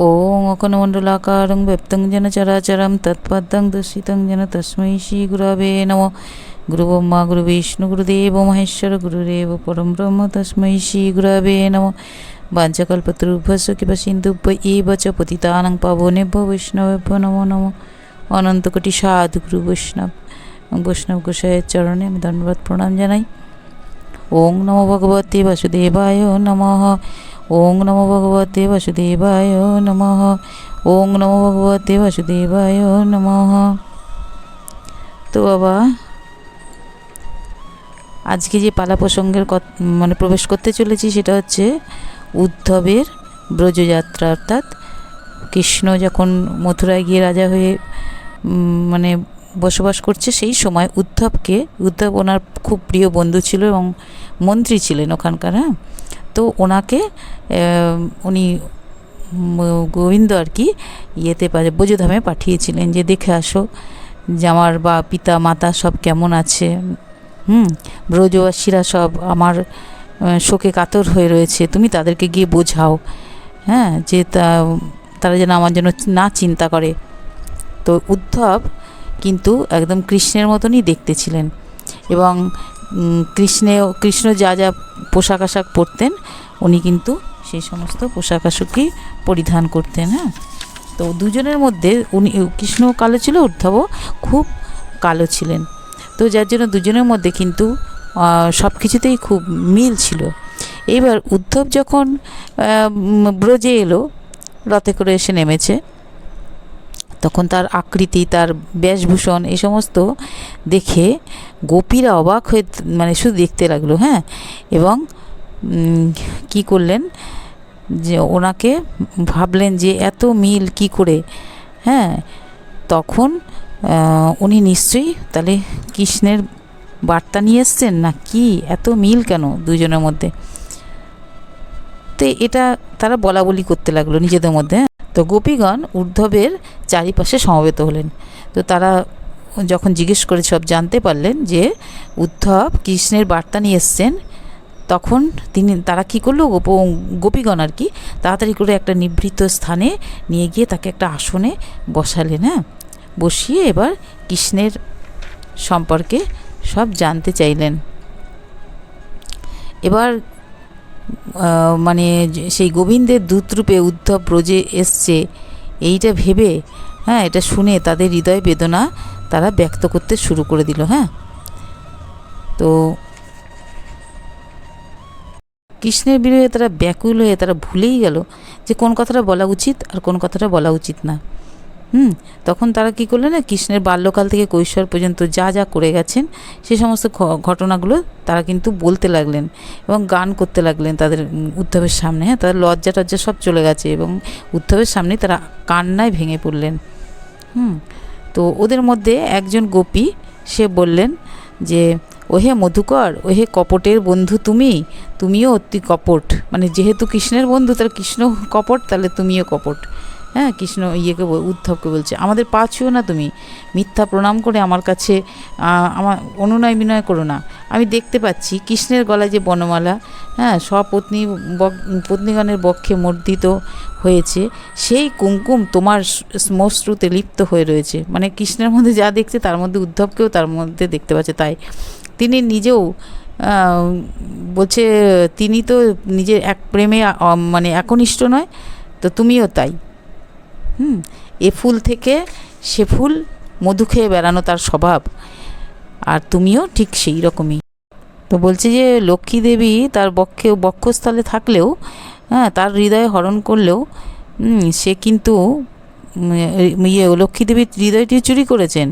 ওং অকনমণ্ডলাকারং ব্যপ্তং যেন চরাচরম তৎপদং দূষিতং যেন তস্মৈ শ্রী গুরবে নম গুরু ব্রহ্মা গুরু বিষ্ণু গুরুদেব মহেশ্বর গুরুরেব পরম ব্রহ্ম তস্মৈ শ্রী গুরবে নম বাঞ্ছকল্পতরুভ্যস কিংবা সিন্ধুভ্য এব চ পতিতানং পাবনেভ্য বৈষ্ণবেভ্য নমো নম অনন্তকোটি সাধু গুরু বৈষ্ণব বৈষ্ণব গোসাইয়ের চরণে আমি ধন্যবাদ প্রণাম জানাই ওং নমো ভগবতে বাসুদেবায় নমঃ ওং নম ভগবতে বাসুদেবায় নমঃ। ওং নম ভগবতে বাসুদেবায় নমঃ। তো বাবা, আজকে যে পালা প্রসঙ্গের মানে প্রবেশ করতে চলেছি সেটা হচ্ছে উদ্ধবের ব্রজযাত্রা, অর্থাৎ কৃষ্ণ যখন মথুরায় গিয়ে রাজা হয়ে মানে বসবাস করছে, সেই সময় উদ্ধবকে, উদ্ধব ওনার খুব প্রিয় বন্ধু ছিল এবং মন্ত্রী ছিলেন ওখানকার হ্যাঁ? তো ওনাকে উনি গোবিন্দ আর কি, ইয়েতে বোঝধামে পাঠিয়েছিলেন যে দেখে আসো যে আমার বা, পিতা, মাতা সব কেমন আছে। হুম, ব্রজবাসীরা সব আমার শোকে কাতর হয়ে রয়েছে, তুমি তাদেরকে গিয়ে বোঝাও। হ্যাঁ যে তা, তারা যেন আমার জন্য না চিন্তা করে। তো উদ্ধব কিন্তু একদম কৃষ্ণের মতনই দেখতে ছিলেন। এবং কৃষ্ণে, কৃষ্ণ যা যা পোশাক আশাক পরতেন, উনি কিন্তু সেই সমস্ত পোশাক আশাকই পরিধান করতেন হ্যাঁ? তো দুজনের মধ্যে উনি, কৃষ্ণ কালো ছিল উদ্ধবও খুব কালো ছিলেন। তো যার জন্য দুজনের মধ্যে কিন্তু সব কিছুতেই খুব মিল ছিল। এইবার উদ্ধব যখন ব্রজে এলো, রথে করে এসে নেমেছে তখন তার আকৃতি, তার বেশভূষণ এ সমস্ত দেখে গোপীরা অবাক হয়ে মানে শুধু দেখতে লাগল হ্যাঁ? এবং কি করলেন? যে ওনাকে ভাবলেন যে এত মিল কি করে হ্যাঁ? তখন উনি নিশ্চয়ই তাহলে কৃষ্ণের বার্তা নিয়ে এসছেন না কি? এত মিল কেন দুজনের মধ্যে? তো এটা তারা বলা বলি করতে লাগল নিজেদের মধ্যে হ্যাঁ। তো গোপীগণ উদ্ধবের চারিপাশে সমবেত হলেন। তো তারা যখন জিজ্ঞেস করে সব জানতে পারলেন যে উদ্ধব কৃষ্ণের বার্তা নিয়ে এসছেন, তখন তিনি, তারা কি করল? গোপ, গোপীগণ আর কি তাড়াতাড়ি করে একটা নিভৃত স্থানে নিয়ে গিয়ে তাকে একটা আসনে বসালেন হ্যাঁ? বসিয়ে এবার কৃষ্ণের সম্পর্কে সব জানতে চাইলেন। এবার মানে সেই গোবিন্দের দূতরূপে উদ্ধব ব্রজে এসছে, এইটা ভেবে হ্যাঁ এটা শুনে তাদের হৃদয় বেদনা তারা ব্যক্ত করতে শুরু করে দিল হ্যাঁ। তো কৃষ্ণের বিরহে তারা ব্যাকুল হয়ে তারা ভুলেই গেল যে কোন কথাটা বলা উচিত আর কোন কথাটা বলা উচিত না। হুম, তখন তারা কি করল না, কৃষ্ণের বাল্যকাল থেকে কৈশোর পর্যন্ত যা যা করে গেছেন, সে সমস্ত ঘটনাগুলো তারা কিন্তু বলতে লাগলেন এবং গান করতে লাগলেন তাদের উদ্ধবের সামনে। হ্যাঁ তাদের লজ্জা টজ্জা সব চলে গেছে এবং উদ্ধবের সামনে তারা কান্নায় ভেঙে পড়লেন। হুম, তো ওদের মধ্যে একজন গোপী, সে বললেন যে, ওহে মধুকর, ওহে কপটের বন্ধু তুমি, তুমিও অতি কপট। মানে যেহেতু কৃষ্ণের বন্ধু, তাহলে কৃষ্ণ কপট, তাহলে তুমিও কপট। হ্যাঁ কৃষ্ণ ইয়েকে উদ্ধবকে বলছে, আমাদের পা ছুঁয়ো না তুমি। মিথ্যা প্রণাম করে আমার কাছে আমার অনুনয় বিনয় করো না। আমি দেখতে পাচ্ছি কৃষ্ণের গলায় যে বনমালা হ্যাঁ স্বপত্নী পত্নীগণের বক্ষে মর্দিত হয়েছে। সেই কুমকুম তোমার শ্মশ্রুতে লিপ্ত হয়ে রয়েছে। মানে কৃষ্ণের মধ্যে যা দেখছে তার মধ্যে উদ্ধবকেও তার মধ্যে দেখতে পাচ্ছে তাই। তিনি নিজেও বলছে, তিনি তো নিজের এক প্রেমে মানে একনিষ্ঠ নয়, তো তুমিও তাই। হুম, এ ফুল থেকে সে ফুল মধু খেয়ে বেড়ানো তার স্বভাব। আর তুমিও ঠিক সেই রকমই। তো বলছে যে, লক্ষ্মী দেবী তার বক্ষে, বক্ষস্থলে থাকলেও হ্যাঁ তার হৃদয় হরণ করলেও সে কিন্তু ইয়ে লক্ষ্মী দেবীর হৃদয়টি চুরি করেছেন।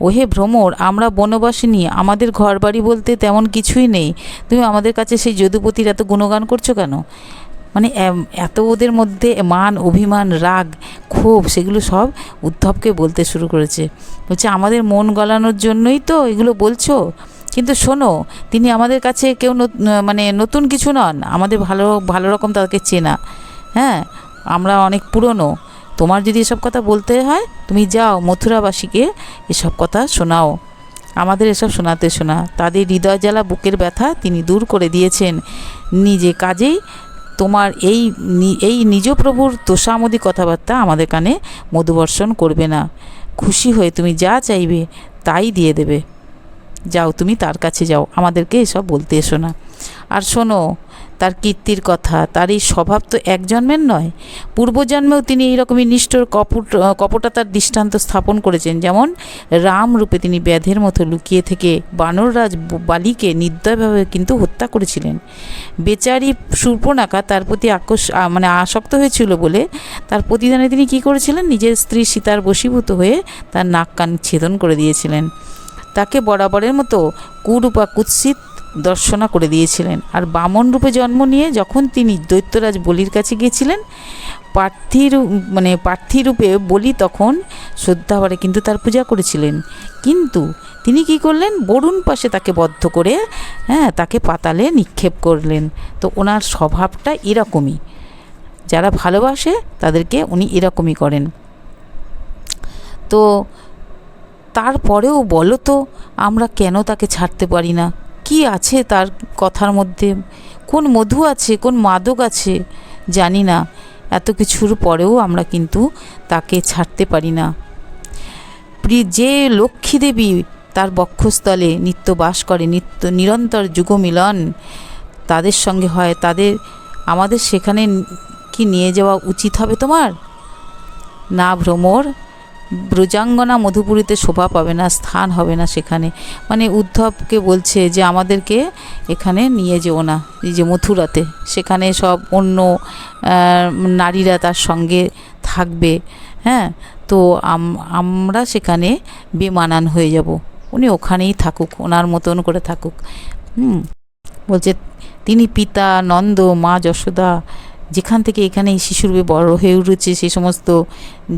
ওহে ভ্রমর, আমরা বনবাসিনী, আমাদের ঘর বাড়ি বলতে তেমন কিছুই নেই। তুমি আমাদের কাছে সেই যদুপতির এত গুণগান করছ কেন? মানে এত ওদের মধ্যে মান, অভিমান, রাগ, ক্ষোভ, সেগুলো সব উদ্ধবকে বলতে শুরু করেছে। বলছে, আমাদের মন গলানোর জন্যই তো এগুলো বলছো। কিন্তু শোনো, তিনি আমাদের কাছে কেউ মানে নতুন কিছু নন। আমাদের ভালো ভালো রকম তাকে চেনা। হ্যাঁ আমরা অনেক পুরনো। তোমার যদি এসব কথা বলতে হয়, তুমি যাও মথুরাবাসীকে এসব কথা শোনাও। আমাদের এসব শোনাতে শোনা। তাদের হৃদয় জ্বালা, বুকের ব্যথা তিনি দূর করে দিয়েছেন। নিজে কাজেই তোমার এই এই নিজ প্রভুর তোষামদি কথাবার্তা আমাদের কানে মধুবর্ষণ করবে না। খুশি হয়ে তুমি যা চাইবে তাই দিয়ে দেবে। যাও, তুমি তার কাছে যাও। আমাদেরকে এসব বলতে এসো না। আর শোনো তার কীর্তির কথা তার এই স্বভাব তো এক জন্মের নয়। পূর্বজন্মেও তিনি এইরকমই নিষ্ঠুর কপট কপটতার দৃষ্টান্ত স্থাপন করেছেন। যেমন রাম রূপে তিনি ব্যাধের মতো লুকিয়ে থেকে বানররাজ বালিকে নির্দয়ভাবে কিন্তু হত্যা করেছিলেন। বেচারি সুর্পনাখা তার প্রতি আকর্ষ মানে আসক্ত হয়েছিল বলে তার প্রতিদানে তিনি কি করেছিলেন? নিজের স্ত্রী সীতার বশীভূত হয়ে তার নাক কান ছেদন করে দিয়েছিলেন। তাকে বরাবরের মতো কুরূপা কুৎসিত দর্শনা করে দিয়েছিলেন। আর বামন রূপে জন্ম নিয়ে যখন তিনি দৈত্যরাজ বলির কাছে গিয়েছিলেন প্রার্থী মানে প্রার্থী রূপে বলি তখন শ্রদ্ধাভরে কিন্তু তার পূজা করেছিলেন। কিন্তু তিনি কি করলেন? বরুণ পাশে তাকে বদ্ধ করে হ্যাঁ তাকে পাতালে নিক্ষেপ করলেন। তো ওনার স্বভাবটা এরকমই। যারা ভালোবাসে তাদেরকে উনি এরকমই করেন। তো তারপরেও বলো তো, আমরা কেন তাকে ছাড়তে পারি না? কি আছে তার কথার মধ্যে? কোন মধু আছে, কোন মাদক আছে? জানি না। এত কিছুর পরেও আমরা কিন্তু তাকে ছাড়তে পারি না। যে লক্ষ্মী দেবী তার বক্ষস্থলে নিত্য বাস করে, নিত্য নিরন্তর যুগমিলন, তাদের সঙ্গে হয়, তাদের, আমাদের সেখানে কি নিয়ে যাওয়া উচিত হবে তোমার? না ভ্রমর ব্রজাঙ্গনা মধুপুরীতে শোভা পাবে না, স্থান হবে না সেখানে। মানে উদ্ধবকে বলছে যে, আমাদেরকে এখানে নিয়ে যেও না, এই যে মথুরাতে। সেখানে সব অন্য নারীরা তার সঙ্গে থাকবে হ্যাঁ? তো আমরা সেখানে বেমানান হয়ে যাব। উনি ওখানেই থাকুক, ওনার মতন করে থাকুক। হুম। বলছে, তিনি পিতা নন্দ, মা যশোদা যেখান থেকে এখানে শিশুর শিশুরূপে বড় হয়ে উঠেছে সেই সমস্ত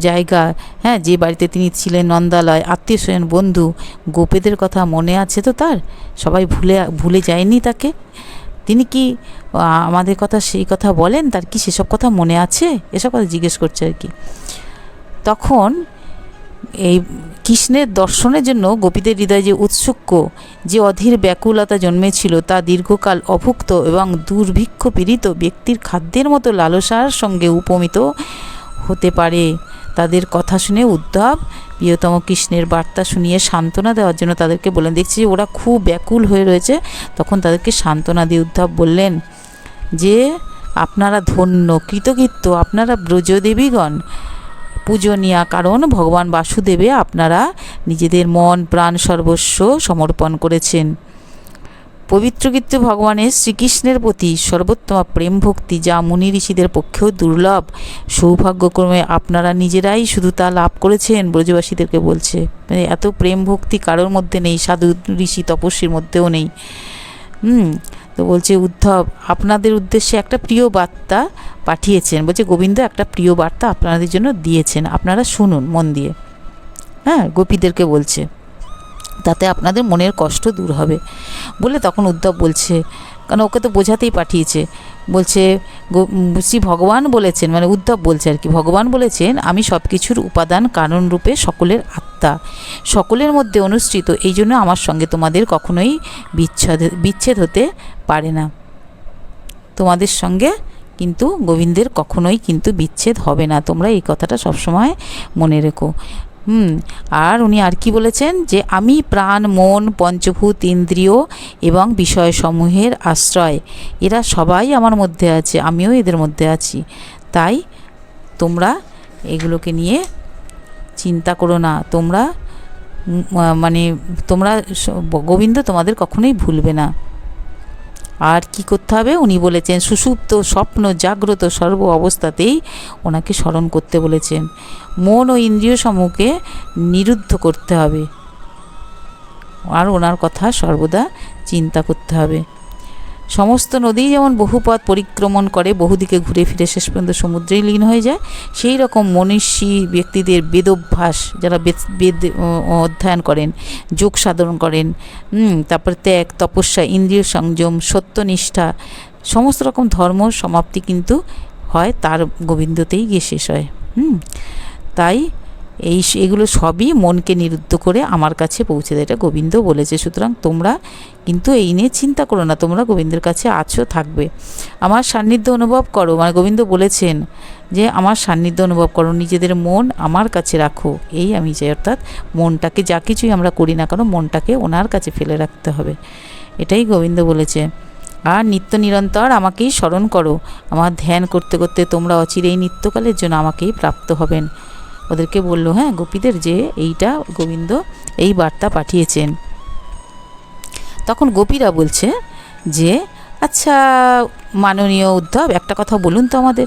জায়গা। হ্যাঁ যে বাড়িতে তিনি ছিলেন নন্দালয়, আত্মীয় স্বজন, বন্ধু, গোপেদের কথা মনে আছে তো তার? সবাই ভুলে ভুলে যায়নি তাকে? তিনি কি আমাদের কথা সেই কথা বলেন? তার কি সেসব কথা মনে আছে? এসব কথা জিজ্ঞেস করছে আর কি। তখন এই কৃষ্ণের দর্শনের জন্য গোপীদের হৃদয়ে যে উৎসুক্য, যে অধীর ব্যাকুলতা জন্মেছিল তা দীর্ঘকাল অভুক্ত এবং দুর্ভিক্ষ পীড়িত ব্যক্তির খাদ্যের মতো লালসার সঙ্গে উপমিত হতে পারে। তাদের কথা শুনে উদ্ধব প্রিয়তম কৃষ্ণের বার্তা শুনিয়ে সান্ত্বনা দেওয়ার জন্য তাদেরকে বললেন দেখছি যে ওরা খুব ব্যাকুল হয়ে রয়েছে। তখন তাদেরকে সান্ত্বনা দিয়ে উদ্ধব বললেন, যে আপনারা ধন্য, কৃতকৃত্য, আপনারা ব্রজদেবীগণ পূজনীয়া কারণ ভগবান বাসুদেবে আপনারা নিজেদের মন, প্রাণ সর্বস্ব সমর্পণ করেছেন। পবিত্র পবিত্রকৃত্য ভগবানের শ্রীকৃষ্ণের প্রতি সর্বোত্তম প্রেম ভক্তি যা মুনি ঋষিদের পক্ষেও দুর্লভ, সৌভাগ্যক্রমে আপনারা নিজেরাই শুধু তা লাভ করেছেন, ব্রজবাসীদেরকে বলছে। মানে এত প্রেম ভক্তি কারোর মধ্যে নেই, সাধু ঋষি তপস্বীর মধ্যেও নেই। হুম তো বলছে, উদ্ধব, আপনাদের উদ্দেশ্যে একটা প্রিয় বার্তা পাঠিয়েছেন। বলছে, গোবিন্দ, একটা প্রিয় বার্তা আপনাদের জন্য দিয়েছেন। আপনারা শুনুন মন দিয়ে। হ্যাঁ গোপীদেরকে বলছে, তাতে আপনাদের মনের কষ্ট দূর হবে। বলে তখন উদ্ধব বলছে কারণ ওকে তো বোঝাতেই পাঠিয়েছে। বলছে শ্রী ভগবান বলেছেন মানে উদ্ধব বলছে আর কি, ভগবান বলেছেন, আমি সব কিছুর উপাদান কারণরূপে সকলের আত্মা, সকলের মধ্যে অনুষ্ঠিত এই জন্য আমার সঙ্গে তোমাদের কখনোই বিচ্ছেদ বিচ্ছেদ হতে পারে না। তোমাদের সঙ্গে কিন্তু গোবিন্দের কখনোই কিন্তু বিচ্ছেদ হবে না। তোমরা এই কথাটা সবসময় মনে রেখো। হুম, আর উনি আর কি বলেছেন যে, আমি প্রাণ, মন, পঞ্চভূত, ইন্দ্রিয় এবং বিষয়সমূহের আশ্রয়। এরা সবাই আমার মধ্যে আছে, আমিও এদের মধ্যে আছি। তাই তোমরা এগুলোকে নিয়ে চিন্তা করো না। তোমরা মানে তোমরা গোবিন্দ তোমাদের কখনোই ভুলবে না। আর কি করতে হবে? উনি বলেছেন, সুসুপ্ত, স্বপ্ন, জাগ্রত সর্ব অবস্থাতেই ওনাকে স্মরণ করতে বলেছেন। মন ও ইন্দ্রিয় সমূহকে নিরুদ্ধ করতে হবে। আর ওনার কথা সর্বদা চিন্তা করতে হবে। সমস্ত নদী যেমন বহু পথ পরিক্রমণ করে, বহুদিকে ঘুরে ফিরে শেষ পর্যন্ত সমুদ্রেই লীন হয়ে যায়। সেই রকম মনীষী ব্যক্তিদের বেদভ্যাস যারা বেদ বেদ অধ্যয়ন করেন, যোগ সাধন করেন তারপর ত্যাগ, তপস্যা, ইন্দ্রিয় সংযম, সত্যনিষ্ঠা, সমস্ত রকম ধর্ম সমাপ্তি কিন্তু হয় তার গোবিন্দতেই গিয়ে শেষ হয়। হুম, তাই এই এগুলো সবই মনকে নিরুদ্ধ করে আমার কাছে পৌঁছে দেয়। এটা গোবিন্দ বলেছে, সুতরাং তোমরা কিন্তু এই নিয়ে চিন্তা করো না, তোমরা গোবিন্দের কাছে আছো, থাকবে। আমার সান্নিধ্য অনুভব করো। মানে গোবিন্দ বলেছেন যে, আমার সান্নিধ্য অনুভব করো, নিজেদের মন আমার কাছে রাখো। এই আমি চাই, অর্থাৎ মনটাকে যা কিছুই আমরা করি না কেন, মনটাকে ওনার কাছে ফেলে রাখতে হবে। এটাই গোবিন্দ বলেছে। আর নিত্য নিরন্তর আমাকেই স্মরণ করো। আমার ধ্যান করতে করতে তোমরা অচিরেই নিত্যকালের জন্য আমাকেই প্রাপ্ত হবেন। ওদেরকে বলল হ্যাঁ গোপীদের যে এইটা গোবিন্দ এই বার্তা পাঠিয়েছেন। তখন গোপীরা বলছে যে আচ্ছা মাননীয় উদ্ধব, একটা কথা বলুন তো আমাদের।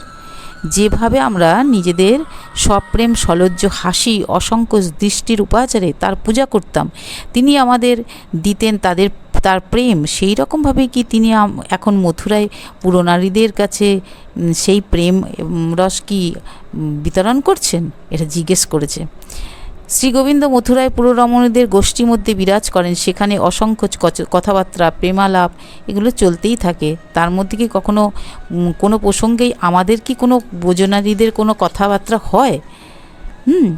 যেভাবে আমরা নিজেদের সপ্রেম সলজ্জ, হাসি, অসংকোচ, দৃষ্টির উপাচারে তার পূজা করতাম, তিনি আমাদের দিতেন তাদের তার প্রেম, সেই রকমভাবে কি তিনি এখন মথুরায় পুরনারীদের কাছে সেই প্রেম রস কি বিতরণ করছেন? এটা জিজ্ঞেস করেছে। শ্রী গোবিন্দ মথুরায় পুররমণীদের গোষ্ঠীর মধ্যে বিরাজ করেন। সেখানে অসংখ্য কথাবার্তা, প্রেমালাপ, এগুলো চলতেই থাকে। তার মধ্যে কি কখনো কোনো প্রসঙ্গেই আমাদের কি কোনো বোজনারীদের কোনো কথাবার্তা হয়? হুম।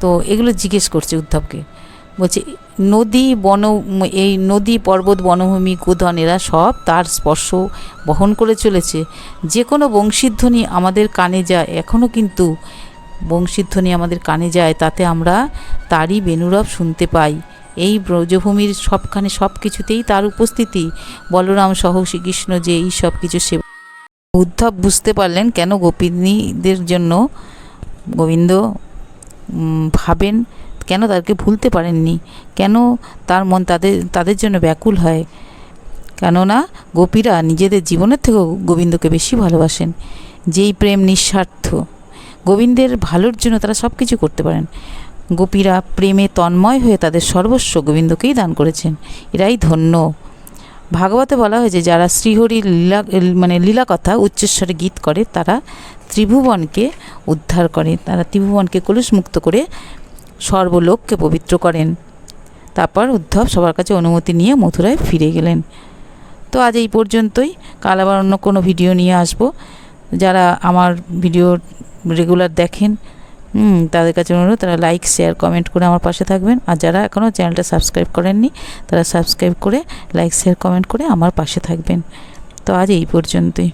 তো এগুলো জিজ্ঞেস করছে উদ্ধবকে। বলছে, নদী বন এই নদী পর্বত বনভূমি গোধন এরা সব তার স্পর্শ বহন করে চলেছে। যে কোনো বংশীধ্বনি আমাদের কানে যায় এখনও কিন্তু বংশীধ্বনি আমাদের কানে যায়, তাতে আমরা তারই বেনুরব শুনতে পাই। এই ব্রজভূমির সবখানে সব কিছুতেই তার উপস্থিতি। বলরাম সহ শ্রীকৃষ্ণ যে এই সব কিছু সে উদ্ধব বুঝতে পারলেন কেন গোপিনীদের জন্য গোবিন্দ ভাবেন কেন তাদেরকে ভুলতে পারেননি? কেন তার মন তাদের তাদের জন্য ব্যাকুল হয়? কেননা গোপীরা নিজেদের জীবনের থেকেও গোবিন্দকে বেশি ভালোবাসেন। যেই প্রেম নিঃস্বার্থ। গোবিন্দের ভালোর জন্য তারা সব কিছু করতে পারেন। গোপীরা প্রেমে তন্ময় হয়ে তাদের সর্বস্ব গোবিন্দকেই দান করেছেন। এরাই ধন্য। ভাগবতে বলা হয়েছে, যারা শ্রীহরির লীলা মানে লীলা কথা উচ্চস্বরে গীত করে, তারা ত্রিভুবনকে উদ্ধার করে। তারা ত্রিভুবনকে কলুষমুক্ত করে সর্বলোককে পবিত্র করেন। তারপর উদ্ধব সবার কাছে অনুমতি নিয়ে মথুরায় ফিরে গেলেন। তো আজ এই পর্যন্তই। কাল আবার অন্য কোনো ভিডিও নিয়ে আসব। যারা আমার ভিডিও রেগুলার দেখেন তাদের কাছে অনুরোধ, তারা লাইক শেয়ার কমেন্ট করে আমার পাশে থাকবেন। আর যারা এখনও চ্যানেলটা সাবস্ক্রাইব করেননি, তারা সাবস্ক্রাইব করে লাইক শেয়ার কমেন্ট করে আমার পাশে থাকবেন। তো আজ এই পর্যন্তই।